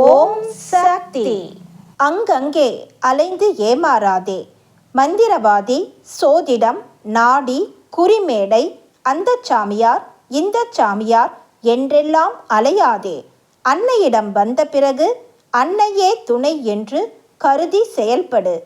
ஓம் சக்தி. அங்கங்கே அலைந்து ஏமாறாதே. மந்திரவாதி சோதிடம் நாடி குறிமேடை அந்த சாமியார் இந்த சாமியார் என்றெல்லாம் அலையாதே. அன்னையிடம் வந்த பிறகு அன்னையே துணை என்று கருதி செயல்படு.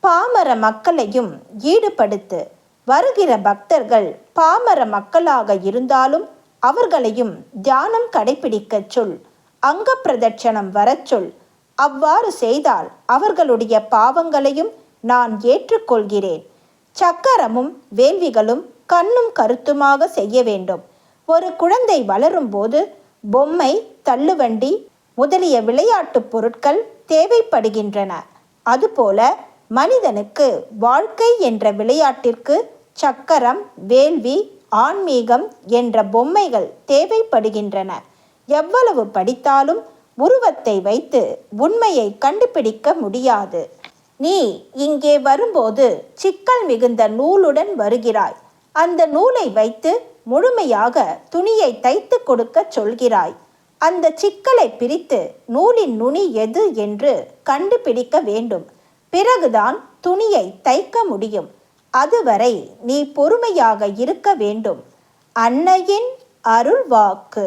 பாமர மக்களையும் ஈடுபடுத்து. வருகிற பக்தர்கள் பாமர மக்களாக இருந்தாலும் அவர்களையும் தியானம் கடைபிடிக்கச் சொல். அங்க பிரதட்சணம் வரச் சொல். அவ்வாறு செய்தால் அவர்களுடைய பாவங்களையும் நான் ஏற்றுக்கொள்கிறேன். சக்கரமும் வேள்விகளும் கண்ணும் கருத்துமாக செய்ய வேண்டும். ஒரு குழந்தை வளரும்போது பொம்மை தள்ளுவண்டி முதலிய விளையாட்டுப் பொருட்கள் தேவைப்படுகின்றன. அதுபோல மனிதனுக்கு வாழ்க்கை என்ற விளையாட்டிற்கு சக்கரம் வேள்வி ஆன்மீகம் என்ற பொம்மைகள் தேவைப்படுகின்றன. எவ்வளவு படித்தாலும் உருவத்தை வைத்து உண்மையை கண்டுபிடிக்க முடியாது. நீ இங்கே வரும்போது சிக்கல் மிகுந்த நூலுடன் வருகிறாய். அந்த நூலை வைத்து முழுமையாக துணியை தைத்து கொடுக்க சொல்கிறாய். அந்த சிக்கலை பிரித்து நூலின் நுனி எது என்று கண்டுபிடிக்க வேண்டும். பிறகுதான் துணியை தைக்க முடியும். அதுவரை நீ பொறுமையாக இருக்க வேண்டும். அன்னையின் அருள்வாக்கு.